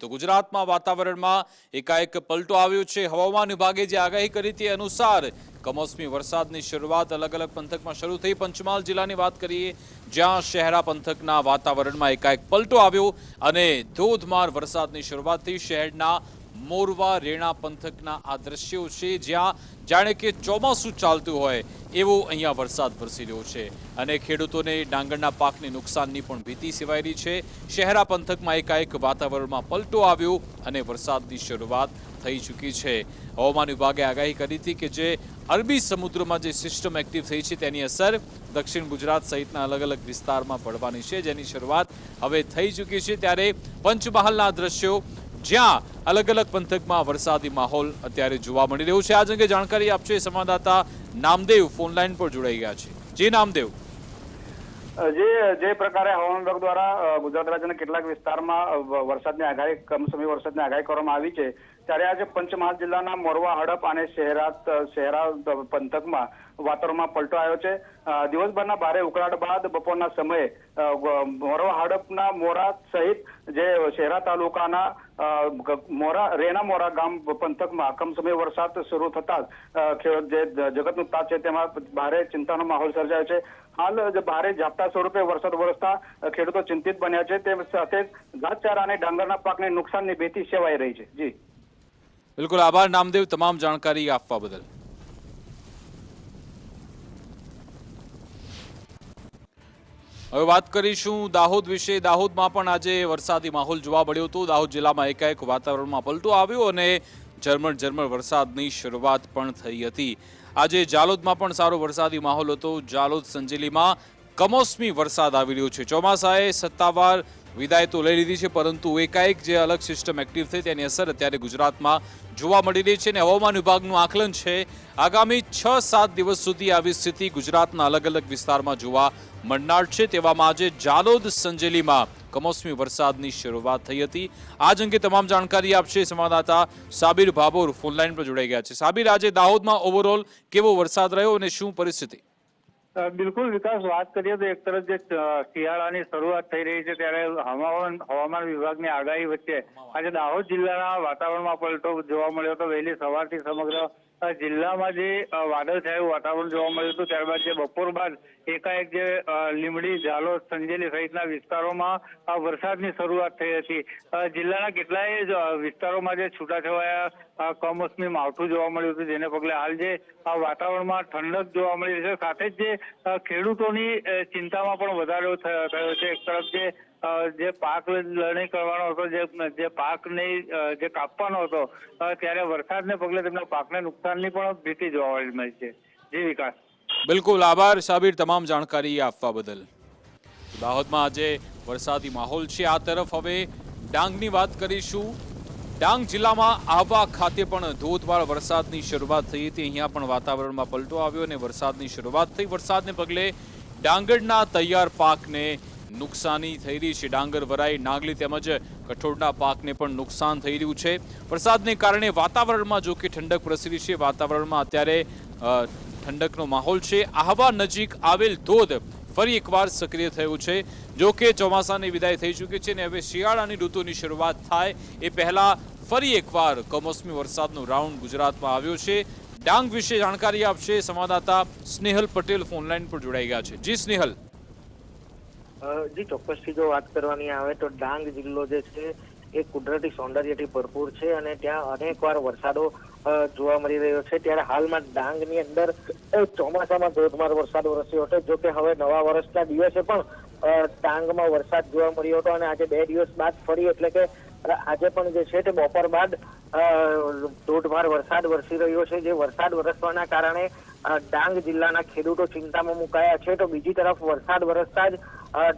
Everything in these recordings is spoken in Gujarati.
તો ગુજરાતમાં વાતાવરણમાં એકાએક પલટો આવ્યો છે. હવામાન વિભાગે જે આગાહી કરી તે અનુસાર કમોસમી વરસાદની શરૂઆત અલગ અલગ પંથકમાં શરૂ થઈ. પંચમહાલ જિલ્લાની વાત કરીએ, જ્યાં શહેરા પંથકના વાતાવરણમાં એકાએક પલટો આવ્યો અને ધોધમાર વરસાદની શરૂઆત થઈ. શહેરના મોરવા રેણા પંથકના આ દ્રશ્યો છે, જ્યાં જાણે કે ચોમાસું ચાલતું હોય એવો અહીંયા વરસાદ વરસી રહ્યો છે. અને ખેડૂતોને ડાંગરના પાકને નુકસાનની પણ ભીતિ સેવાઈ છે. શહેરા પંથકમાં એકાએક વાતાવરણમાં પલટો આવ્યો અને વરસાદની શરૂઆત થઈ ચૂકી છે. હવામાન વિભાગે આગાહી કરી હતી કે જે અરબી સમુદ્રમાં જે સિસ્ટમ એક્ટિવ થઈ છે તેની અસર દક્ષિણ ગુજરાત સહિતના અલગ અલગ વિસ્તારમાં પડવાની છે. જેની શરૂઆત હવે થઈ ચૂકી છે. ત્યારે પંચમહાલના દ્રશ્યો જ્યાં અલગ અલગ પંથકમાં વરસાદી માહોલ અત્યારે જોવા મળી રહ્યો છે. આજ અંગે જાણકારી આપશે સંવાદદાતા નામદેવ ફોનલાઈન પર જોડાઈ ગયા છે. જે, નામદેવ. જે જે પ્રકારે હવામાન વિભાગ દ્વારા ગુજરાત રાજ્યના કેટલાક વિસ્તારમાં વરસાદની આગાહી, કમસમી વરસાદની આગાહી કરવામાં આવી છે. ત્યારે આજે પંચમહાલ જિલ્લાના મોરવા હડપ અને શહેરાત શહેરા પંથકમાં વાતાવરણમાં પલટો આવ્યો છે. દિવસભરના ભારે ઉકળાટ બાદ બપોરના સમયે મોરવા હડપના મોરા સહિત જે શહેરા તાલુકાના મોરા રેના મોરા ગામ પંથકમાં કમસમય વરસાદ શરૂ થતા જ, જગતનું તાત છે તેમાં ભારે ચિંતાનો માહોલ સર્જાયો છે. હાલ ભારે ઝાપટા સ્વરૂપે વરસાદ વરસતા ખેડૂતો ચિંતિત બન્યા છે. તે સાથે ઘાસચારા અને ડાંગરના પાકને નુકસાનની ભીતિ સેવાઈ રહી છે. જી. બિલકુલ આભાર, નામદેવ, તમામ જાણકારી આપવા બદલ. હવે વાત કરીશું દાહોદ વિશે. દાહોદમાં પણ આજે વરસાદી માહોલ જોવા મળ્યો હતો. દાહોદ જિલ્લામાં એકાએક વાતાવરણમાં પલટો આવ્યો અને ઝરમર ઝરમર વરસાદની શરૂઆત પણ થઈ હતી. આજે જાલોદમાં પણ સારો વરસાદી માહોલ હતો. જાલોદ સંજેલીમાં કમોસમી વરસાદ આવી રહ્યો છે. ચોમાસાએ સત્તાવાર વિદાય તો લઈ લીધી છે, પરંતુ એકાએક જે અલગ સિસ્ટમ એક્ટિવ થઈ તેની અસર અત્યારે ગુજરાતમાં જોવા મળી રહી છે અને હવામાન વિભાગનું આકલન છે, આગામી છ સાત દિવસ સુધી આવી સ્થિતિ ગુજરાતના અલગ અલગ વિસ્તારમાં જોવા મળનાર છે. તેવામાં આજે જાલોદ સંજેલીમાં કમોસમી વરસાદની શરૂઆત થઈ હતી. આજ અંગે તમામ જાણકારી આપશે સંવાદદાતા સાબિર ભાભોર ફોનલાઈન પર જોડાઈ ગયા છે. સાબિર, આજે દાહોદમાં ઓવરઓલ કેવો વરસાદ રહ્યો અને શું પરિસ્થિતિ? બિલકુલ વિકાસ વાત કરીએ તો એક તરફ જે શિયાળાની શરૂઆત થઈ રહી છે ત્યારે હવામાન હવામાન વિભાગની આગાહી વચ્ચે આજે દાહોદ જિલ્લાના વાતાવરણમાં પલટો જોવા મળ્યો હતો વહેલી સવારથી સમગ્ર જિલ્લામાં જે વાદળ થયું, વાતાવરણ જોવા મળ્યું હતું, ત્યારબાદ જે બપોર બાદ એકાએક જે લીમડી, ઝાલો, સંજેલી સહિતના વિસ્તારોમાં વરસાદની શરૂઆત થઈ હતી. જિલ્લાના કેટલાય વિસ્તારોમાં જે છૂટાછવાયા કમોસમી માવઠું જોવા મળ્યું હતું, જેને પગલે હાલ જે વાતાવરણમાં ઠંડક જોવા મળી રહી છે. સાથે જ જે ખેડૂતોની ચિંતામાં પણ વધારો થયો છે. એક તરફ જે જે પાક લણણી કરવાનો હતો, જે જે પાકને જે કાપવાનો હતો ત્યારે વરસાદને પગલે તેમના પાકને નુકસાનની પણ ભીતિ જોવા મળી છે. જી વિકાસ. બિલકુલ, આભાર સાબિર તમામ જાણકારી આપવા બદલ. દાહોદમાં આજે વરસાદી માહોલ છે. આ તરફ હવે ડાંગની વાત કરીશું. ડાંગ જિલ્લામાં આહવા ખાતે પણ ધોધમાર વરસાદની શરૂઆત થઈ હતી. અહીંયા પણ વાતાવરણમાં પલટો આવ્યો અને વરસાદની શરૂઆત થઈ. વરસાદને પગલે ડાંગરના તૈયાર પાકને નુકસાની થઈ રહી છે. ડાંગર, વરાઈ, નાગલી તેમજ કઠોળના પાકને પણ નુકસાન થઈ રહ્યું છે. વરસાદને કારણે વાતાવરણમાં જો કે ઠંડક પ્રસરી છે. વાતાવરણમાં અત્યારે ઠંડકનો માહોલ છે. આહવા નજીક આવેલ ધોધ ફરી એકવાર સક્રિય થયું છે. જો કે ચોમાસાની વિદાય થઈ ચૂકી છે અને હવે શિયાળાની ઋતુની શરૂઆત થાય એ પહેલા ફરી એકવાર કમોસમી વરસાદનો રાઉન્ડ ગુજરાતમાં આવ્યો છે. ડાંગ વિશે જાણકારી આપશે સંવાદદાતા સ્નેહલ પટેલ ફોનલાઈન પર જોડાઈ ગયા છે. જી સ્નેહલ. જી, ચોક્કસથી જો વાત કરવાની આવે તો ડાંગ જિલ્લો જે છે, એ કુદરતી સૌંદર્યથી ભરપૂર છે અને ત્યાં અનેકવાર વરસાદો જોવા મળી રહ્યો છે. ત્યારે હાલમાં ડાંગની અંદર ચોમાસામાં ધોધમાર વરસાદ વરસ્યો હતો. જો કે હવે નવા વર્ષના દિવસે પણ ડાંગમાં વરસાદ જોવા મળ્યો હતો અને આજે બે દિવસ બાદ ફરી એટલે કે આજે પણ જે છે તે બપોર બાદ ધોધમાર વરસાદ વરસી રહ્યો છે. જે વરસાદ વરસવાના કારણે ડાંગ જિલ્લાના ખેડૂતો ચિંતામાં મુકાયા છે. તો બીજી તરફ વરસાદ વરસતા જ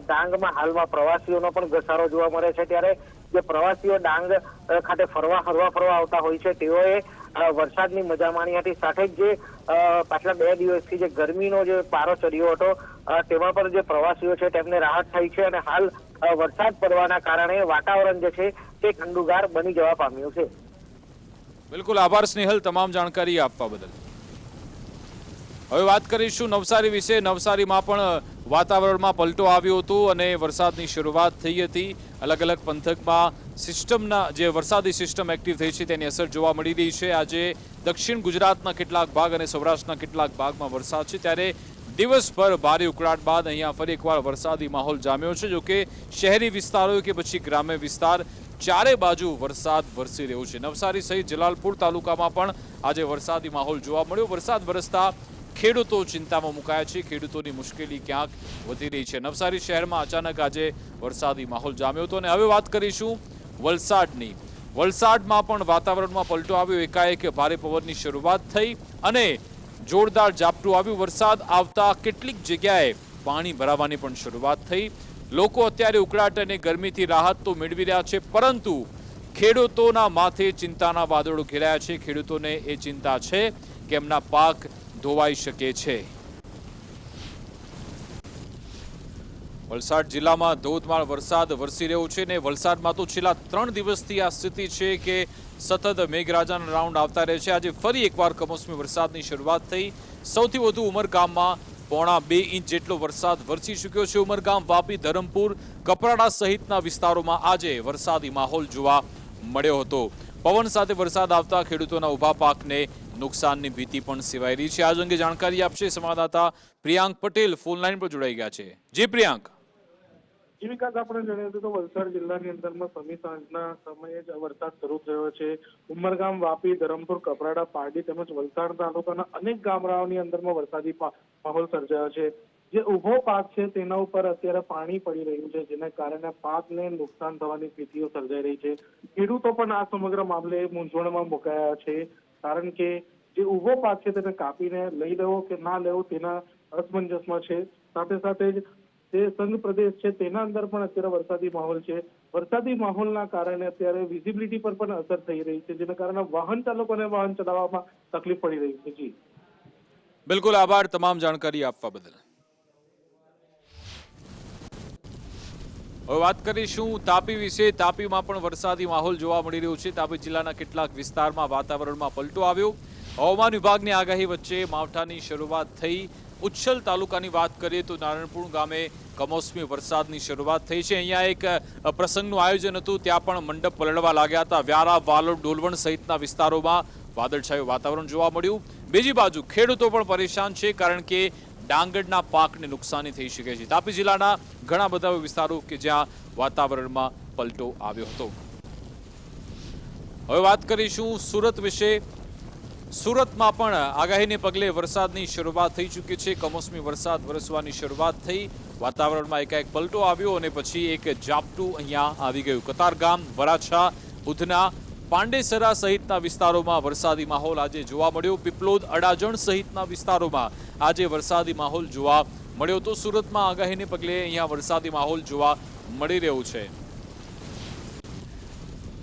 ડાંગમાં હાલમાં પ્રવાસીઓનો પણ ઘસારો જોવા મળે છે. ત્યારે જે પ્રવાસીઓ ડાંગ ખાતે ફરવા ફરવા ફરવા આવતા હોય છે, તેઓએ વરસાદની મજા માણી હતી. સાથે જ જે પાછલા બે દિવસથી જે ગરમીનો જે પારો ચડ્યો હતો તેમાં પણ જે પ્રવાસીઓ છે તેમને રાહત થઈ છે. અને હાલ વરસાદ પડવાના કારણે વાતાવરણ જે છે તે ખંડુગાર બની જવા પામ્યું છે. બિલકુલ આભાર સ્નેહલ તમામ જાણકારી આપવા બદલ. હવે વાત કરીશું નવસારી વિશે. નવસારીમાં પણ વાતાવરણમાં પલટો આવ્યો હતો અને વરસાદની શરૂઆત થઈ હતી. અલગ અલગ પંથકમાં સિસ્ટમના જે વરસાદી સિસ્ટમ એક્ટિવ થઈ છે તેની અસર જોવા મળી રહી છે. આજે દક્ષિણ ગુજરાતના કેટલાક ભાગ અને સૌરાષ્ટ્રના કેટલાક ભાગમાં વરસાદ છે. ત્યારે દિવસભર ભારે ઉકળાટ બાદ અહીંયા ફરી એકવાર વરસાદી માહોલ જામ્યો છે. જો કે શહેરી વિસ્તારો કે પછી ગ્રામ્ય વિસ્તાર ચારે બાજુ વરસાદ વરસી રહ્યો છે. નવસારી સહિત જલાલપુર તાલુકામાં પણ આજે વરસાદી માહોલ જોવા મળ્યો. વરસાદ વરસતા ખેડૂતો ચિંતામાં મુકાયા છે. ખેડૂતોની મુશ્કેલી ક્યાંક વધી રહી છે. નવસારી શહેરમાં અચાનક આજે વરસાદી માહોલ જામ્યો હતો. અને હવે વાત કરીશું વલસાડની. વલસાડમાં પણ વાતાવરણમાં પલટો આવ્યો. એકાએક ભારે પવનની શરૂઆત થઈ અને જોરદાર ઝાપટું આવ્યું. વરસાદ આવતા કેટલીક જગ્યાએ પાણી ભરાવાની પણ શરૂઆત થઈ. લોકો અત્યારે ઉકળાટ અને ગરમીથી રાહત તો મેળવી રહ્યા છે, પરંતુ ખેડૂતોના માથે ચિંતાના વાદળો ઘેરાયા છે. ખેડૂતોને એ ચિંતા છે કે એમના પાક ધોવાઈ શકે છે. વલસાડ જિલ્લામાં ધોધમાર વરસાદ વરસી રહ્યો છે ને વલસાડમાં તો છેલ્લા ત્રણ દિવસથી આ સ્થિતિ છે કે સતત મેઘરાજાના રાઉન્ડ આવતા રહે છે. આજે ફરી એકવાર કમોસમી વરસાદની શરૂઆત થઈ. સૌથી વધુ ઉમરગામમાં પોણા બે ઇંચ જેટલો વરસાદ વરસી ચૂક્યો છે ઉમરગામ, વાપી, ધરમપુર, કપરાડા સહિતના વિસ્તારોમાં આજે વરસાદી માહોલ જોવા મળ્યો હતો. પવન સાથે વરસાદ આવતા ખેડૂતોના ઊભા પાકને નુકસાનની ભીતિ પણ સેવાઈ રહી છે. આજ અંગે જાણકારી આપશે સંવાદદાતા પ્રિયાંક પટેલ ફોન લાઇન પર જોડાઈ ગયા છે. જી પ્રિયાંક. જી વિકાસ આપણે જણાવ્યું તો વલસાડ જિલ્લાની અંદરમાં સમી સાંજના સમયે જ વરસાદ શરૂ થયો છે. ઉમરગામ, વાપી, ધરમપુર, કપરાડા, પારડી તેમજ વલસાડ તાલુકાના અનેક ગામડાઓની અંદરમાં વરસાદી માહોલ સર્જાયો છે. જે ઊભો પાક છે તેના ઉપર અત્યારે પાણી પડી રહ્યું છે, જેના કારણે પાકને નુકસાન થવાની સ્થિતિઓ સર્જાઈ રહી છે. ખેડૂતો પણ આ સમગ્ર મામલે મૂંઝવણમાં મુકાયા છે. કારણ કે જે ઊભો પાક છે તેને કાપીને લઈ લેવો કે ના લેવો તેના અસમંજસમાં છે. સાથે સાથે જ જે સંઘ પ્રદેશ છે, તેના અંદર પણ અત્યારે વરસાદી માહોલ છે. વરસાદી માહોલના કારણે અત્યારે વિઝિબિલિટી પર પણ અસર થઈ રહી છે, જેના કારણે વાહન ચાલકોને વાહન ચલાવવામાં તકલીફ પડી રહી છે. જી. બિલકુલ આભાર તમામ જાણકારી આપવા બદલ. હવે વાત કરીશું તાપી વિશે. તાપીમાં પણ વરસાદી માહોલ જોવા મળી રહ્યો છે. તાપી જિલ્લાના કેટલાક વિસ્તારમાં વાતાવરણમાં પલટો આવ્યો. હવામાન વિભાગની આગાહી વચ્ચે માવઠાની શરૂઆત થઈ. ઉચ્છલ તાલુકાની વાત કરીએ તો નારણપુર ગામે કમોસમી વરસાદની શરૂઆત થઈ છે. અહીંયા એક પ્રસંગનું આયોજન હતું. ત્યાં પણ મંડપ પલળવા લાગ્યા હતા. વ્યારા, વાલોડ, ડોલવણ સહિતના વિસ્તારોમાં વાદળછાયું વાતાવરણ જોવા મળ્યું. બીજી બાજુ ખેડૂતો પણ પરેશાન છે કારણ કે ડાંગરના પાકને નુકસાની થઈ શકે છે. તાપી જિલ્લાના ઘણા બધા વિસ્તારો કે જ્યાં વાતાવરણમાં પલટો આવ્યો હતો. હવે વાત કરીશું સુરત વિશે. સુરતમાં પણ આગાહીને પગલે વરસાદની શરૂઆત થઈ ચૂકી છે. કમોસમી વરસાદ વરસવાની શરૂઆત થઈ. વાતાવરણમાં એકાએક પલટો આવ્યો અને પછી એક ઝાપટું અહીંયા આવી ગયું. કતારગામ વરાછા, ઉધના, પાંડેસરા સહિતના વિસ્તારોમાં વરસાદી માહોલ આજે જોવા મળ્યો. પીપલોદ, અડાજણ સહિતના વિસ્તારોમાં આજે વરસાદી માહોલ જોવા મળ્યો. તો સુરતમાં આગાહીને પગલે અહીંયા વરસાદી માહોલ જોવા મળી રહ્યો છે.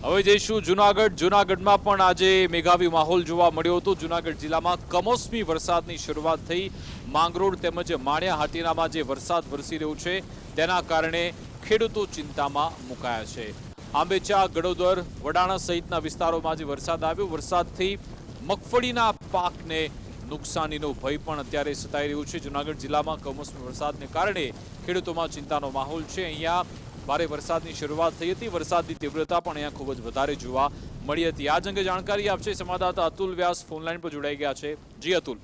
હવે જઈશું જુનાગઢ. જુનાગઢમાં પણ આજે મેઘાવી માહોલ જોવા મળ્યો હતો. જુનાગઢ જિલ્લામાં કમોસમી વરસાદની શરૂઆત થઈ. માંગરોળ તેમજ માણિયા હાટીનામાં જે વરસાદ વરસી રહ્યો છે, તેના કારણે ખેડૂતો ચિંતામાં મુકાયા છે. આંબેચા ગડોદર વડાણા સહિતના વિસ્તારોમાં જે વરસાદ આવ્યો. વરસાદથી મગફળીના પાકને નુકસાનીનો ભય પણ અત્યારે સતાઈ રહ્યું છે. જુનાગઢ જિલ્લામાં કમોસમી વરસાદને કારણે ખેડૂતોમાં ચિંતાનો માહોલ છે. અહીંયા ભારે વરસાદની શરૂઆત થઈ હતી. વરસાદની તીવ્રતા પણ અહીંયા ખૂબ જ વધારે જોવા મળી હતી. આજ અંગે જાણકારી આપશે સંવાદદાતા અતુલ વ્યાસ ફોનલાઈન પર જોડાઈ ગયા છે. જી અતુલ.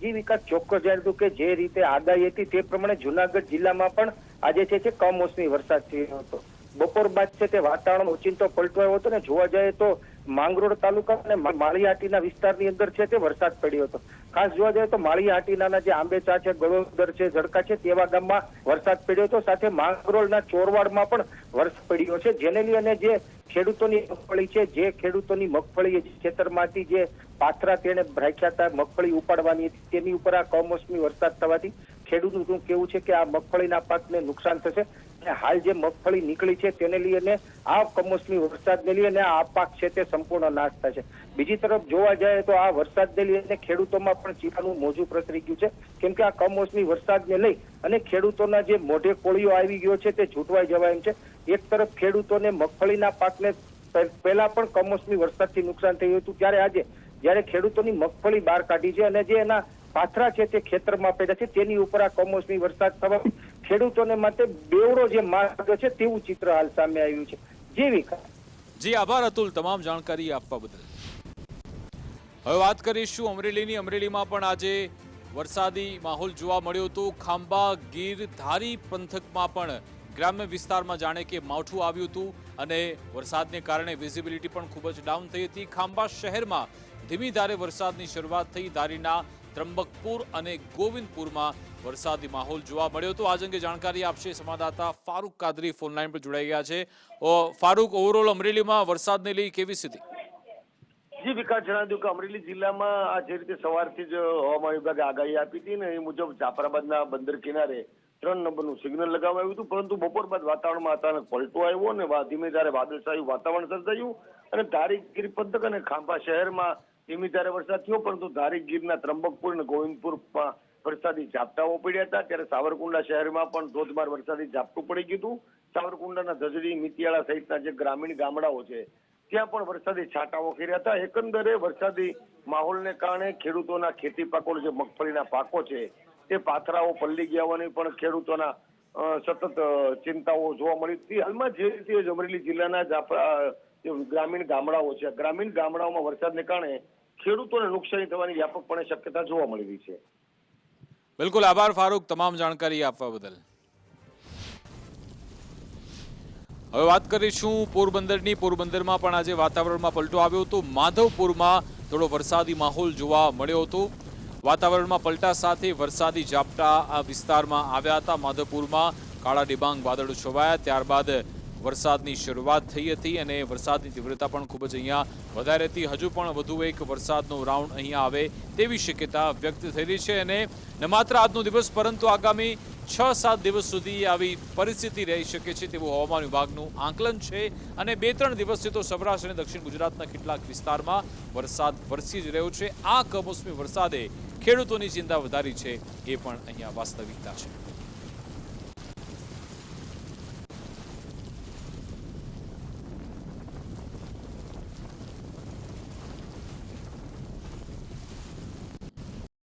જી વિકાસ, ચોક્કસ જણાવ્યું કે જે રીતે આગાહી હતી તે પ્રમાણે જુનાગઢ જિલ્લામાં પણ આજે છે કમોસમી વરસાદ થયો હતો. બપોર બાદ છે તે વાતાવરણ ઓચિંતો આવ્યો હતો ને જોવા જઈએ તો માંગરોળ તાલુકા અને માળી માળીહાટીના વિસ્તારની અંદર છે તે વરસાદ પડ્યો હતો. ખાસ જોવા જઈએ તો માળીહાટીના જે આંબેચા છે ગળોદર છે, ઝડકા છે, તેવા ગામમાં વરસાદ પડ્યો હતો. સાથે માંગરોળના ચોરવાડમાં પણ વરસાદ પડ્યો છે. જેને લઈને જે ખેડૂતોની મગફળી છે, જે ખેડૂતોની મગફળી ખેતરમાંથી જે પાથરા તેને રાખ્યા હતા, મગફળી ઉપાડવાની હતી, તેની ઉપર આ કમોસમી વરસાદ થવાથી ખેડૂતનું કેવું છે કે આ મગફળીના પાકને નુકસાન થશે. અને હાલ જે મગફળી નીકળી છે તેને લઈને આ કમોસમી વરસાદને લઈને આ પાક છે તે સંપૂર્ણ નાશ થશે બીજી તરફ જોવા જાય તો આ વરસાદને લઈને ખેડૂતોમાં પણ ચિંતાનું મોજું પ્રસરી ગયું છે. કેમ કે આ કમોસમી વરસાદને લઈ અને ખેડૂતોના જે મોઢે કોળીઓ આવી ગયો છે તે છૂટવાઈ જવાય એમ છે. એક તરફ ખેડૂતોને મગફળીના પાકને પહે- પહેલા પણ કમોસમી વરસાદથી નુકસાન થયું હતું. ત્યારે આજે જ્યારે ખેડૂતોની મગફળી બહાર કાઢી છે અને જે એના પાથરા છે તે ખેતરમાં પેદા છે, તેની ઉપર આ કમોસમી વરસાદ થવા ખેડૂતોને માટે બેવડો જે માર્ગ છે તેવું ચિત્ર હાલ સામે આવ્યું છે. જી જી, આભાર અતુલ, તમામ જાણકારી આપવા બદલ. હવે વાત કરીશું અમરેલીની. અમરેલીમાં પણ આજે વરસાદી માહોલ જોવા મળ્યો હતો. ખાંભા, ગીર, ધારી પંથકમાં પણ ગ્રામ્ય વિસ્તારમાં જાણે કે માવઠું આવ્યું હતું અને વરસાદને કારણે વિઝિબિલિટી પણ ખૂબ જ ડાઉન થઈ હતી. ખાંભા શહેરમાં ધીમી ધારે વરસાદની શરૂઆત થઈ. ધારીના ત્રંબકપુર અને ગોવિંદપુરમાં વરસાદી માહોલ જોવા મળ્યો હતો. આજ અંગે જાણકારી આપશે સંવાદદાતા ફારૂક કાદરી ફોનલાઈન પર જોડાઈ ગયા છે. ફારૂક ઓવરઓલ અમરેલીમાં વરસાદને લઈ કેવી સ્થિતિ? જી, વિકાસ જણાવી દઉં કે અમરેલી જિલ્લામાં આ જે રીતે સવારથી જ હવામાન વિભાગે આગાહી આપી હતી ને એ મુજબ જાફરાબાદના બંદર કિનારે ત્રણ નંબરનું સિગ્નલ લગાવવામાં આવ્યું હતું. પરંતુ બપોર બાદ વાતાવરણમાં અચાનક પલટો આવ્યો અને ધીમે ધારે વાદળછાયું વાતાવરણ સર્જાયું અને ધારી ગીર પંથક અને ખાંભા શહેરમાં ધીમી ધારે વરસાદ થયો. પરંતુ ધારી ગીરના ત્રંબકપુર અને ગોવિંદપુરમાં વરસાદી ઝાપટાઓ પડ્યા હતા. ત્યારે સાવરકુંડલા શહેરમાં પણ ધોધમાર વરસાદી ઝાપટું પડી ગયું હતું. સાવરકુંડલાના ધજડી, મિતિયાળા સહિતના જે ગ્રામીણ ગામડાઓ છે, ત્યાં પણ વરસાદી છાંટાઓ કર્યા હતા. એકંદરે વરસાદી માહોલને કારણે ખેડૂતોના ખેતી પાકો જે મગફળીના પાકો છે, તે પાથરાઓ પલ્લી ગયા હોવાની પણ ખેડૂતોના સતત ચિંતાઓ જોવા મળી હતી. હાલમાં જે રીતે અમરેલી જિલ્લાના ગ્રામીણ ગામડાઓ છે ગ્રામીણ ગામડાઓમાં વરસાદને કારણે ખેડૂતોને નુકસાની થવાની વ્યાપકપણે શક્યતા જોવા મળી રહી છે. બિલકુલ આભાર, ફારૂક. તમામ જાણકારી આપવા બદલ. હવે વાત કરીશું પોરબંદરની. પોરબંદરમાં પણ આજે વાતાવરણમાં પલટો આવ્યો હતો. માધવપુરમાં થોડો વરસાદી માહોલ જોવા મળ્યો હતો. વાતાવરણમાં પલટા સાથે વરસાદી ઝાપટા આ વિસ્તારમાં આવ્યા હતા. માધવપુરમાં કાળા ડિબાંગ વાદળો છવાયા. ત્યારબાદ વરસાદની શરૂઆત થઈ હતી અને વરસાદની તીવ્રતા પણ ખૂબ જ અહીંયા વધારે હતી હજુ પણ વધુ એક વરસાદનો રાઉન્ડ અહીંયા આવે તેવી શક્યતા વ્યક્ત થઈ છે અને ન માત્ર આજનો દિવસ, પરંતુ આગામી છ સાત દિવસ સુધી આવી પરિસ્થિતિ રહી શકે છે તેવું હવામાન વિભાગનું આંકલન છે. અને બે ત્રણ દિવસથી તો સૌરાષ્ટ્ર અને દક્ષિણ ગુજરાતના કેટલાક વિસ્તારમાં વરસાદ વરસી જ રહ્યો છે. આ કમોસમી વરસાદે ખેડૂતોની ચિંતા વધારી છે એ પણ અહીંયા વાસ્તવિકતા છે.